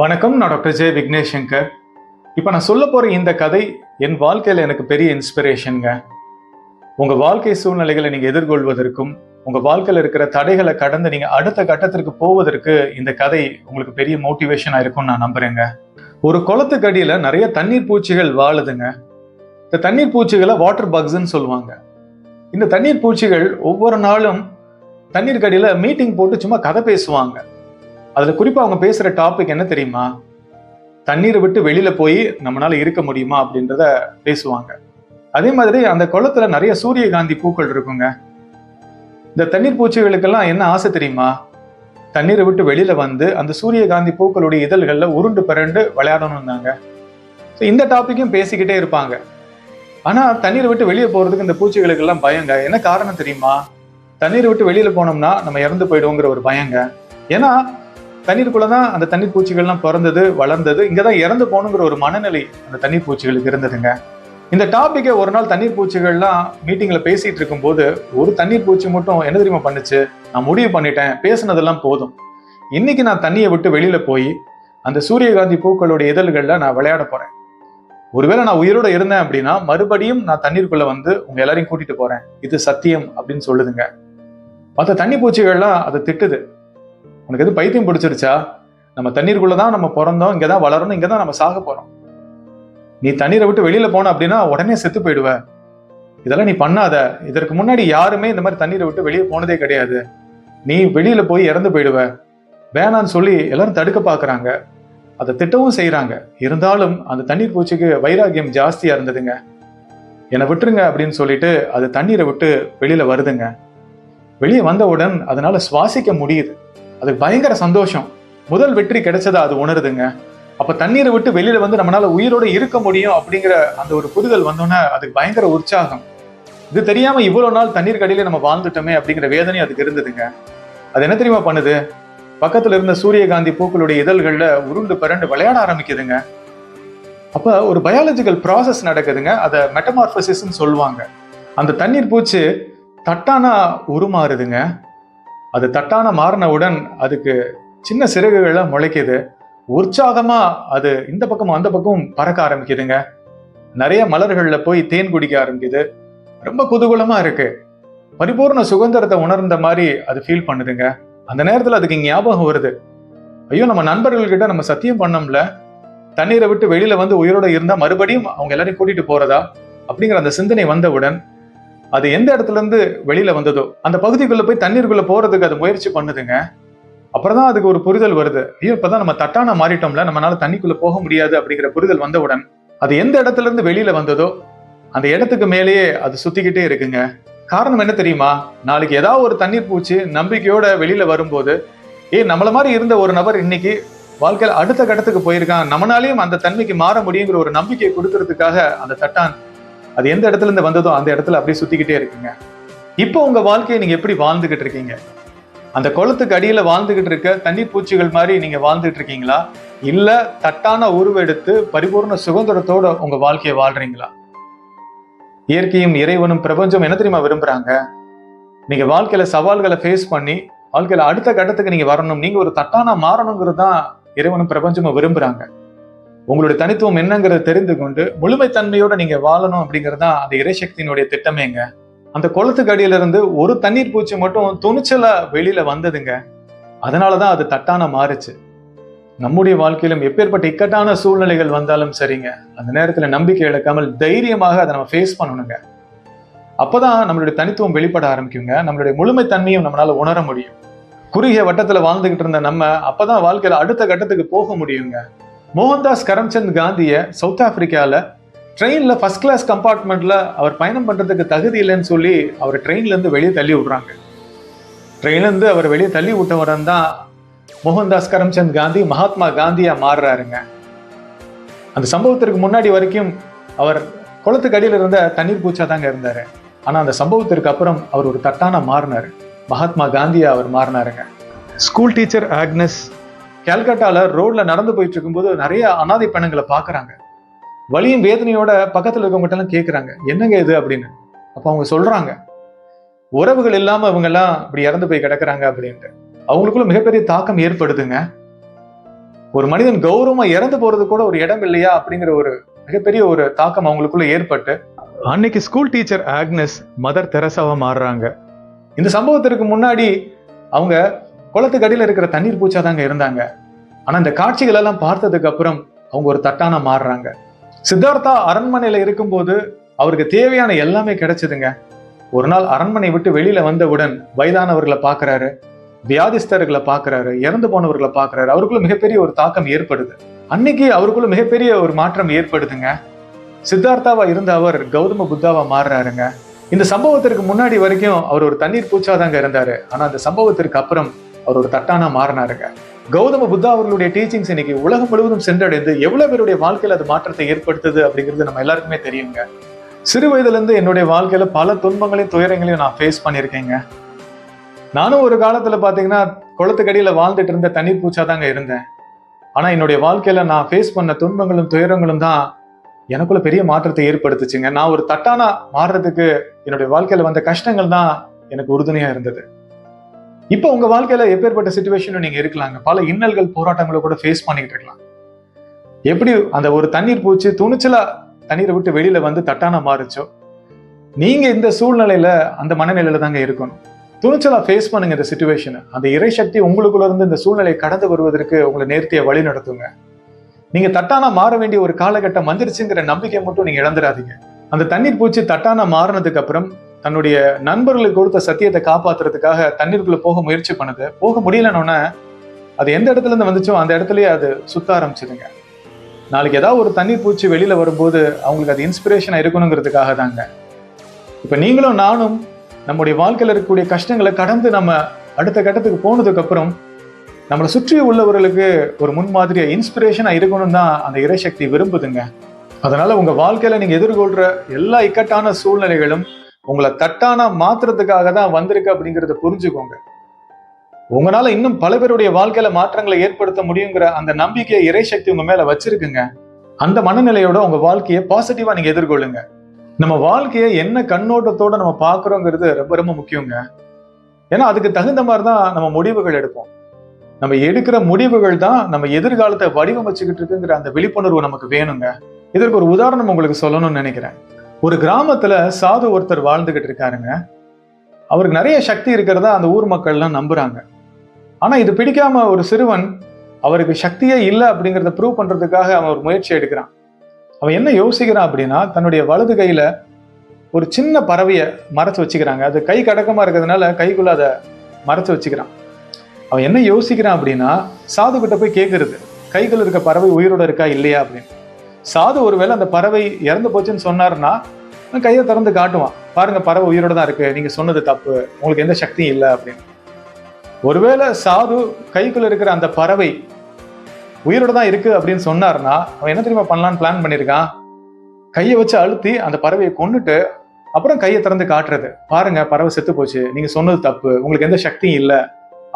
வணக்கம் நான் டாக்டர் ஜெய விக்னேஷ் சங்கர் இப்போ நான் சொல்ல போகிற இந்த கதை என் வாழ்க்கையில் எனக்கு பெரிய இன்ஸ்பிரேஷனுங்க உங்கள் வாழ்க்கை சூழ்நிலைகளை நீங்கள் எதிர்கொள்வதற்கும் உங்கள் வாழ்க்கையில் இருக்கிற தடைகளை கடந்து நீங்கள் அடுத்த கட்டத்திற்கு போவதற்கு இந்த கதை உங்களுக்கு பெரிய மோட்டிவேஷனாக இருக்கும்னு நான் நம்புகிறேங்க ஒரு குளத்துக்கு அடியில் நிறைய தண்ணீர் பூச்சிகள் வாழுதுங்க. இந்த தண்ணீர் பூச்சிகளை வாட்டர் பக்ஸ்ன்னு சொல்லுவாங்க. இந்த தண்ணீர் பூச்சிகள் ஒவ்வொரு நாளும் தண்ணீர் கடியில் மீட்டிங் போட்டு சும்மா கதை பேசுவாங்க. அதில் குறிப்பாக அவங்க பேசுகிற டாபிக் என்ன தெரியுமா? தண்ணீரை விட்டு வெளியில் போய் நம்மளால் இருக்க முடியுமா அப்படின்றத பேசுவாங்க. அதே மாதிரி அந்த குளத்துல நிறைய சூரியகாந்தி பூக்கள் இருக்குங்க. இந்த தண்ணீர் பூச்சிகளுக்கெல்லாம் என்ன ஆசை தெரியுமா? தண்ணீரை விட்டு வெளியில வந்து அந்த சூரியகாந்தி பூக்களுடைய இதழ்களில் உருண்டு பிறண்டு விளையாடணும் தாங்க ஸோ இந்த டாப்பிக்கும் பேசிக்கிட்டே இருப்பாங்க. ஆனால் தண்ணீரை விட்டு வெளியே போகிறதுக்கு இந்த பூச்சிகளுக்கெல்லாம் பயங்க. என்ன காரணம் தெரியுமா? தண்ணீரை விட்டு வெளியில் போனோம்னா நம்ம இறந்து போயிடுவோங்கிற ஒரு பயங்க. ஏன்னா தண்ணீருக்குள்ள தான் அந்த தண்ணீர் பூச்சிகள்லாம் பிறந்தது வளர்ந்தது. இங்கே தான் இறந்து போகணுங்கிற ஒரு மனநிலை அந்த தண்ணீர் பூச்சிகளுக்கு இருந்ததுங்க. இந்த டாப்பிக்கை ஒரு நாள் தண்ணீர் பூச்சிகள்லாம் மீட்டிங்கில் பேசிகிட்டு இருக்கும்போது ஒரு தண்ணீர் பூச்சி மட்டும் என்ன தெரியுமா பண்ணுச்சு? நான் முடிவு பண்ணிட்டேன். பேசுனதெல்லாம் போதும். இன்னைக்கு நான் தண்ணியை விட்டு வெளியில் போய் அந்த சூரியகாந்தி பூக்களுடைய இதழ்களில் நான் விளையாட போறேன். ஒருவேளை நான் உயிரோட இருந்தேன் அப்படின்னா மறுபடியும் நான் தண்ணீருக்குள்ளே வந்து உங்கள் எல்லாரையும் கூட்டிட்டு போறேன். இது சத்தியம் அப்படின்னு சொல்லுதுங்க. மற்ற தண்ணி பூச்சிகள்லாம் அதை திட்டுது. உனக்கு எது பைத்தியம் பிடிச்சிருச்சா? நம்ம தண்ணீருக்குள்ள தான் நம்ம பிறந்தோம் இங்கே தான் வளரணும் இங்கே தான் நம்ம சாக போகிறோம் நீ தண்ணீரை விட்டு வெளியில் போன அப்படின்னா உடனே செத்து போயிடுவ. இதெல்லாம் நீ பண்ணாத. இதற்கு முன்னாடி யாருமே இந்த மாதிரி தண்ணீரை விட்டு வெளியே போனதே கிடையாது. நீ வெளியில் போய் இறந்து போயிடுவ. வேணான்னு சொல்லி எல்லாரும் தடுக்க பார்க்குறாங்க அதை திட்டவும் செய்கிறாங்க இருந்தாலும் அந்த தண்ணீர் பூச்சிக்கு வைராகியம் ஜாஸ்தியாக இருந்ததுங்க. என்னை விட்டுருங்க அப்படின்னு சொல்லிட்டு அது தண்ணீரை விட்டு வெளியில் வருதுங்க. வெளியே வந்தவுடன் அதனால் சுவாசிக்க முடியுது. அதுக்கு பயங்கர சந்தோஷம். முதல் வெற்றி கிடைச்சதா அது உணருதுங்க. அப்ப தண்ணீரை விட்டு வெளியில வந்து நம்மளால உயிரோட இருக்க முடியும் அப்படிங்கிற அந்த ஒரு புரிதல் வந்தோன்னே அதுக்கு பயங்கர உற்சாகம். இது தெரியாம இவ்வளவு நாள் தண்ணீர் கடையில நம்ம வாழ்ந்துட்டோமே அப்படிங்கிற வேதனை அதுக்கு இருந்ததுங்க. அது என்ன தெரியுமா பண்ணுது? பக்கத்துல இருந்த சூரியகாந்தி பூக்களுடைய இதழ்கள்ல உருண்டு பிறண்டு விளையாட ஆரம்பிக்குதுங்க. அப்ப ஒரு பயாலஜிக்கல் ப்ராசஸ் நடக்குதுங்க. அதை மெட்டமார்பசிஸ்ன்னு சொல்லுவாங்க. அந்த தண்ணீர் பூச்சி தட்டானா உருமாறுதுங்க. அது தட்டான மாறினவுடன் அதுக்கு சின்ன சிறகுகள்லாம் முளைக்குது. உற்சாகமாக அது இந்த பக்கமும் அந்த பக்கமும் பறக்க ஆரம்பிக்குதுங்க. நிறைய மலர்களில் போய் தேன் குடிக்க ஆரம்பிக்குது. ரொம்ப குதூகூலமாக இருக்கு. பரிபூர்ண சுதந்திரத்தை உணர்ந்த மாதிரி அது ஃபீல் பண்ணுதுங்க. அந்த நேரத்தில் அதுக்கு ஞாபகம் வருது. ஐயோ நம்ம நண்பர்கள்கிட்ட நம்ம சத்தியம் பண்ணோம்ல. தண்ணீரை விட்டு வெளியில வந்து உயிரோட இருந்தால் மறுபடியும் அவங்க எல்லாரையும் கூட்டிட்டு போறதா? அப்படிங்கிற அந்த சிந்தனை வந்தவுடன் அது எந்த இடத்துல இருந்து வெளியில வந்ததோ அந்த பகுதிக்குள்ள போய் தண்ணீருக்குள்ள போறதுக்கு அது முயற்சி பண்ணுதுங்க. அப்புறம் தான் அதுக்கு ஒரு புரிதல் வருது. ஐயோ இப்பதான் நம்ம தட்டான மாறிட்டோம்ல நம்மளால தண்ணிக்குள்ள போக முடியாது அப்படிங்கிற புரிதல் வந்தவுடன் அது எந்த இடத்துல இருந்து வெளியில வந்ததோ அந்த இடத்துக்கு மேலேயே அது சுத்திக்கிட்டே இருக்குங்க. காரணம் என்ன தெரியுமா? நாளைக்கு ஏதாவது ஒரு தண்ணீர் பூச்சி நம்பிக்கையோட வெளியில வரும்போது ஏ நம்மள மாதிரி இருந்த ஒரு நபர் இன்னைக்கு வாழ்க்கையில் அடுத்த கட்டத்துக்கு போயிருக்கான். நம்மளாலையும் அந்த தன்மைக்கு மாற முடியுங்கிற ஒரு நம்பிக்கையை கொடுக்கறதுக்காக அந்த தட்டான் அது எந்த இடத்துல இருந்து வந்ததோ அந்த இடத்துல அப்படியே சுத்திக்கிட்டே இருக்குங்க. இப்போ உங்க வாழ்க்கையை நீங்க எப்படி வாழ்ந்துகிட்டு இருக்கீங்க? அந்த குளத்துக்கு அடியில வாழ்ந்துகிட்டு இருக்க தண்ணி பூச்சிகள் மாதிரி நீங்க வாழ்ந்துட்டு இருக்கீங்களா? இல்ல தட்டான உருவெடுத்து பரிபூர்ண சுதந்திரத்தோட உங்க வாழ்க்கையை வாழ்றீங்களா? இயற்கையும் இறைவனும் பிரபஞ்சம் என்ன தெரியுமா விரும்புறாங்க? நீங்க வாழ்க்கையில சவால்களை ஃபேஸ் பண்ணி வாழ்க்கையில அடுத்த கட்டத்துக்கு நீங்க வரணும். நீங்க ஒரு தட்டானா மாறணுங்கிறது தான் இறைவனும் பிரபஞ்சமும் விரும்புறாங்க. உங்களுடைய தனித்துவம் என்னங்கிறத தெரிந்து கொண்டு முழுமைத்தன்மையோட நீங்க வாழணும் அப்படிங்கிறது தான் அந்த இறைசக்தியினுடைய திட்டமேங்க. அந்த குளத்துக்கு அடியிலிருந்து ஒரு தண்ணீர் பூச்சி மட்டும் துணிச்சலா வெளியில வந்ததுங்க. அதனாலதான் அது தட்டான மாறுச்சு. நம்முடைய வாழ்க்கையிலும் எப்பேற்பட்ட இக்கட்டான சூழ்நிலைகள் வந்தாலும் சரிங்க. அந்த நேரத்துல நம்பிக்கை இழக்காமல் தைரியமாக அதை நம்ம ஃபேஸ் பண்ணணுங்க. அப்பதான் நம்மளுடைய தனித்துவம் வெளிப்பட ஆரம்பிக்குங்க. நம்மளுடைய முழுமைத்தன்மையும் நம்மளால உணர முடியும். குறுகிய வட்டத்துல வாழ்ந்துகிட்டு இருந்த நம்ம அப்பதான் வாழ்க்கையில அடுத்த கட்டத்துக்கு போக முடியுங்க. மோகன்தாஸ் கரம்சந்த் காந்தியை சவுத் ஆப்பிரிக்காவில் ட்ரெயினில் ஃபஸ்ட் கிளாஸ் கம்பார்ட்மெண்ட்டில் அவர் பயணம் பண்ணுறதுக்கு தகுதி இல்லைன்னு சொல்லி அவர் ட்ரெயின்லேருந்து வெளியே தள்ளி விடுறாங்க. ட்ரெயின்லேருந்து அவர் வெளியே தள்ளி விட்டவரன் தான் மோகன்தாஸ் கரம்சந்த் காந்தி மகாத்மா காந்தியாக மாறுறாருங்க. அந்த சம்பவத்திற்கு முன்னாடி வரைக்கும் அவர் குளத்துக்கு அடியில் இருந்த தண்ணீர் பூச்சா தாங்க இருந்தார். ஆனால் அந்த சம்பவத்திற்கு அப்புறம் அவர் ஒரு தட்டான மாறினார். மகாத்மா காந்தியாக அவர் மாறினாருங்க. ஸ்கூல் டீச்சர் ஆக்னஸ் கல்கட்டால ரோட்ல நடந்து போயிட்டு இருக்கும்போது நிறைய அனாதை பெண்ணுங்களை பாக்குறாங்க வலியும் வேதனையோட பக்கத்துல இருக்கவங்ககிட்ட எல்லாம் கேக்குறாங்க. என்னங்க இது அப்படின்னு. அப்ப அவங்க சொல்றாங்க. உறவுகள் இல்லாம இவங்க எல்லாம் இப்படி இறந்து போய் கிடக்குறாங்க அப்படின்ட்டு. அவங்களுக்குள்ள மிகப்பெரிய தாக்கம் ஏற்படுதுங்க. ஒரு மனிதன் கௌரவமா இறந்து போறது கூட ஒரு இடம் இல்லையா அப்படிங்கிற ஒரு மிகப்பெரிய ஒரு தாக்கம் அவங்களுக்குள்ள ஏற்பட்டு அன்னைக்கு ஸ்கூல் டீச்சர் ஆக்னஸ் மதர் தெரசாவா மாறுறாங்க. இந்த சம்பவத்திற்கு முன்னாடி அவங்க குளத்துக்கு அடியில இருக்கிற தண்ணீர் பூச்சா தாங்க இருந்தாங்க. ஆனா இந்த காட்சிகள் எல்லாம் பார்த்ததுக்கு அப்புறம் அவங்க ஒரு தட்டான மாறுறாங்க. சித்தார்த்தா அரண்மனையில இருக்கும்போது அவருக்கு தேவையான எல்லாமே கிடைச்சதுங்க. ஒரு நாள் அரண்மனை விட்டு வெளியில வந்தவுடன் வயதானவர்களை பார்க்கறாரு வியாதிஸ்தர்களை பார்க்கறாரு இறந்து போனவர்களை பார்க்கறாரு அவருக்குள்ள மிகப்பெரிய ஒரு தாக்கம் ஏற்படுது. அன்னைக்கு அவருக்குள்ள மிகப்பெரிய ஒரு மாற்றம் ஏற்படுதுங்க. சித்தார்த்தாவா இருந்த அவர் கௌதம புத்தாவா மாறுறாருங்க. இந்த சம்பவத்திற்கு முன்னாடி வரைக்கும் அவர் ஒரு தண்ணீர் பூச்சாதாங்க இருந்தாரு. ஆனா அந்த சம்பவத்திற்கு அப்புறம் அவர் ஒரு தட்டானா மாறினாருங்க. கௌதம புத்தா அவர்களுடைய டீச்சிங்ஸ் இன்னைக்கு உலகம் முழுவதும் சென்றடைந்து எவ்வளவு பேருடைய வாழ்க்கையில் அது மாற்றத்தை ஏற்படுத்துது அப்படிங்கிறது நம்ம எல்லாருக்குமே தெரியுங்க. சிறு வயதுலேருந்து என்னுடைய வாழ்க்கையில பல துன்பங்களையும் துயரங்களையும் நான் ஃபேஸ் பண்ணியிருக்கேங்க. நானும் ஒரு காலத்துல பாத்தீங்கன்னா குளத்துக்கடியில வாழ்ந்துட்டு இருந்த தண்ணீர் பூச்சா தாங்க இருந்தேன். ஆனா என்னுடைய வாழ்க்கையில நான் ஃபேஸ் பண்ண துன்பங்களும் துயரங்களும் தான் எனக்குள்ள பெரிய மாற்றத்தை ஏற்படுத்துச்சுங்க. நான் ஒரு தட்டானா மாறுறதுக்கு என்னுடைய வாழ்க்கையில வந்த கஷ்டங்கள் தான் எனக்கு உறுதுணையா இருந்தது. இப்போ உங்க வாழ்க்கையில எப்பேற்பட்ட சுச்சுவேஷனும் நீங்க இருக்கலாங்க? பல இன்னல்கள் போராட்டங்களை கூட ஃபேஸ் பண்ணிட்டு இருக்கலாம். எப்படி அந்த ஒரு தண்ணீர் பூச்சி துணிச்சலா தண்ணீரை விட்டு வெளியில வந்து தட்டான மாறுச்சோ? நீங்க இந்த சூழ்நிலையில அந்த மனநிலையில தாங்க இருக்கணும். துணிச்சலா ஃபேஸ் பண்ணுங்க இந்த சுச்சுவேஷனை அந்த இறை சக்தி உங்களுக்குள்ள இருந்து இந்த சூழ்நிலையை கடந்து வருவதற்கு உங்களை நேர்த்தியை வழி நடத்துங்க. நீங்க தட்டானா மாற வேண்டிய ஒரு காலகட்டம் வந்துருச்சுங்கிற நம்பிக்கை மட்டும் நீங்க இழந்துடாதீங்க. அந்த தண்ணீர் பூச்சி தட்டானா மாறினதுக்கு அப்புறம் தன்னுடைய நண்பர்களுக்கு கொடுத்த சத்தியத்தை காப்பாத்துறதுக்காக தண்ணீருக்குள்ள போக முயற்சி பண்ணுது. போக முடியலன்னொன்னே அது எந்த இடத்துல இருந்து வந்துச்சோ அந்த இடத்துலயே அது சுத்த ஆரம்பிச்சுதுங்க நாளைக்கு ஏதாவது ஒரு தண்ணீர் பூச்சி வெளியில வரும்போது அவங்களுக்கு அது இன்ஸ்பிரேஷனா இருக்கணுங்கிறதுக்காக தாங்க. இப்ப நீங்களும் நானும் நம்முடைய வாழ்க்கையில் இருக்கக்கூடிய கஷ்டங்களை கடந்து நம்ம அடுத்த கட்டத்துக்கு போனதுக்கு அப்புறம் நம்மளை சுற்றி உள்ளவர்களுக்கு ஒரு முன்மாதிரியா இன்ஸ்பிரேஷனா இருக்கணும் தான் அந்த இறைசக்தி விரும்புதுங்க. அதனால உங்க வாழ்க்கையில நீங்க எதிர்கொள்ற எல்லா இக்கட்டான சூழ்நிலைகளும் உங்களை தட்டானா மாத்துறதுக்காக தான் வந்திருக்கு அப்படிங்கறத புரிஞ்சுக்கோங்க. உங்களால இன்னும் பல பேருடைய வாழ்க்கையில மாற்றங்களை ஏற்படுத்த முடியுங்கிற அந்த நம்பிக்கையை இறைசக்தி உங்க மேல வச்சிருக்குங்க. அந்த மனநிலையோட உங்க வாழ்க்கையை பாசிட்டிவா நீங்க எதிர்கொள்ளுங்க. நம்ம வாழ்க்கையை என்ன கண்ணோட்டத்தோட நம்ம பாக்குறோங்கிறது ரொம்ப ரொம்ப முக்கியங்க. ஏன்னா அதுக்கு தகுந்த மாதிரி தான் நம்ம முடிவுகள் எடுப்போம். நம்ம எடுக்கிற முடிவுகள் தான் நம்ம எதிர்காலத்தை வடிவமைச்சுக்கிட்டு இருக்குங்கிற அந்த விழிப்புணர்வு நமக்கு வேணுங்க. இதற்கு ஒரு உதாரணம் உங்களுக்கு சொல்லணும்னு நினைக்கிறேன். ஒரு கிராமத்துல சாது ஒருத்தர் வாழ்ந்துகிட்டு இருக்காருங்க. அவருக்கு நிறைய சக்தி இருக்கிறதா அந்த ஊர் மக்கள்லாம் நம்புறாங்க. ஆனா இது பிடிக்காம ஒரு சிறுவன் அவருக்கு சக்தியே இல்லை அப்படிங்கிறத ப்ரூவ் பண்றதுக்காக அவன் ஒரு முயற்சி எடுக்கிறான். அவன் என்ன யோசிக்கிறான் அப்படின்னா தன்னுடைய வலது கையில ஒரு சின்ன பறவையை மறைச்சு வச்சுக்கிறாங்க. அது கை கடக்கமா இருக்கிறதுனால கைக்குள்ள அதை மறைச்சு வச்சுக்கிறான். அவன் என்ன யோசிக்கிறான் அப்படின்னா சாது கிட்ட போய் கேட்கறது கைகள் இருக்க பறவை உயிரோட இருக்கா இல்லையா? அப்படின்னு. சாது ஒருவேளை அந்த பறவை இறந்து போச்சுன்னு சொன்னாருன்னா அவன் கையை திறந்து காட்டுவான். பாருங்க பறவை உயிரோட தான் இருக்கு. நீங்க சொன்னது தப்பு. உங்களுக்கு எந்த சக்தியும் இல்லை அப்படின்னு. ஒருவேளை சாது கைக்குள்ள இருக்கிற அந்த பறவை உயிரோட தான் இருக்கு அப்படின்னு சொன்னார்னா அவன் என்ன தெரியுமா பண்ணலான்னு பிளான் பண்ணியிருக்கான் கையை வச்சு அழுத்தி அந்த பறவையை கொண்டுட்டு அப்புறம் கையை திறந்து காட்டுறது. பாருங்க பறவை செத்து போச்சு. நீங்க சொன்னது தப்பு. உங்களுக்கு எந்த சக்தியும் இல்லை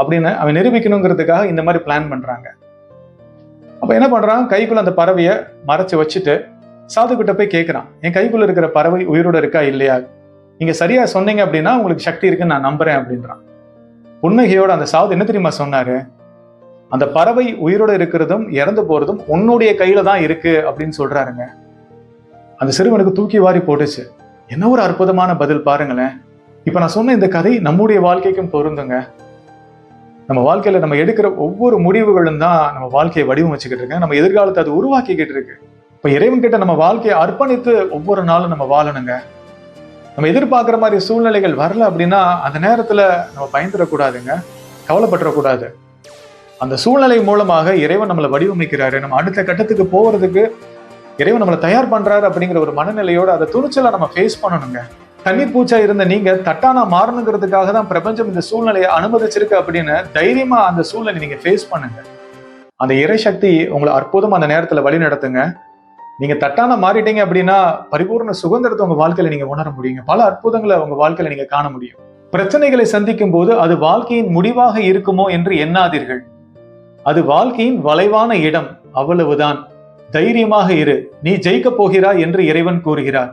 அப்படின்னு அவன் நிரூபிக்கணுங்கிறதுக்காக இந்த மாதிரி பிளான் பண்றாங்க. அப்ப என்ன பண்றான்? கைக்குள்ள அந்த பறவையை மறைச்சு வச்சுட்டு சாதுக்கிட்ட போய் கேட்குறான் என் கைக்குள்ள இருக்கிற பறவை உயிரோட இருக்கா இல்லையா? நீங்க சரியா சொன்னீங்க அப்படின்னா உங்களுக்கு சக்தி இருக்குன்னு நான் நம்புறேன் அப்படின்றான். புன்னகையோட அந்த சாது என்ன தெரியுமா சொன்னாரு? அந்த பறவை உயிரோட இருக்கிறதும் இறந்து போறதும் உன்னுடைய கையில தான் இருக்கு அப்படின்னு சொல்றாருங்க. அந்த சிறுவனுக்கு தூக்கி வாரி போட்டுச்சு. என்ன ஒரு அற்புதமான பதில் பாருங்களேன். இப்ப நான் சொன்ன இந்த கதை நம்முடைய வாழ்க்கைக்கும் பொருந்துங்க. நம்ம வாழ்க்கையில நம்ம எடுக்கிற ஒவ்வொரு முடிவுகளும் தான் நம்ம வாழ்க்கையை வடிவமைச்சுக்கிட்டு இருக்கு. நம்ம எதிர்காலத்தை அது உருவாக்கிக்கிட்டு இருக்கு. இப்ப இறைவன் கிட்ட நம்ம வாழ்க்கையை அர்ப்பணித்து ஒவ்வொரு நாளும் நம்ம வாழணுங்க. நம்ம எதிர்பார்க்குற மாதிரி சூழ்நிலைகள் வரல அப்படின்னா அந்த நேரத்துல நம்ம பயந்துடக்கூடாதுங்க. கவலைப்பட்டுறக்கூடாது. அந்த சூழ்நிலை மூலமாக இறைவன் நம்மளை வடிவமைக்கிறாரு. நம்ம அடுத்த கட்டத்துக்கு போகிறதுக்கு இறைவன் நம்மளை தயார் பண்றாரு அப்படிங்கிற ஒரு மனநிலையோடு அதை துணிச்சலாக நம்ம ஃபேஸ் பண்ணணுங்க. தண்ணீர் பூச்சா இருந்த நீங்க தட்டானா மாறணுங்கிறதுக்காக தான் பிரபஞ்சம் இந்த சூழ்நிலையை அனுமதிச்சிருக்கு அப்படின்னு தைரியமா அந்த சூழ்நிலை நீங்க ஃபேஸ் பண்ணுங்க. அந்த இறை சக்தி உங்களை அற்புதமா அந்த நேரத்துல வழி நடத்துங்க. நீங்க தட்டான மாறிட்டீங்க அப்படின்னா பரிபூர்ண சுதந்திரத்தை உங்க வாழ்க்கையில நீங்க உணர முடியுங்க. பல அற்புதங்களை உங்க வாழ்க்கையில நீங்க காண முடியும். பிரச்சனைகளை சந்திக்கும் போது அது வாழ்க்கையின் முடிவாக இருக்குமோ என்று எண்ணாதீர்கள். அது வாழ்க்கையின் வளைவான இடம். அவ்வளவுதான். தைரியமாக இரு. நீ ஜெயிக்க போகிறாய் என்று இறைவன் கூறுகிறார்.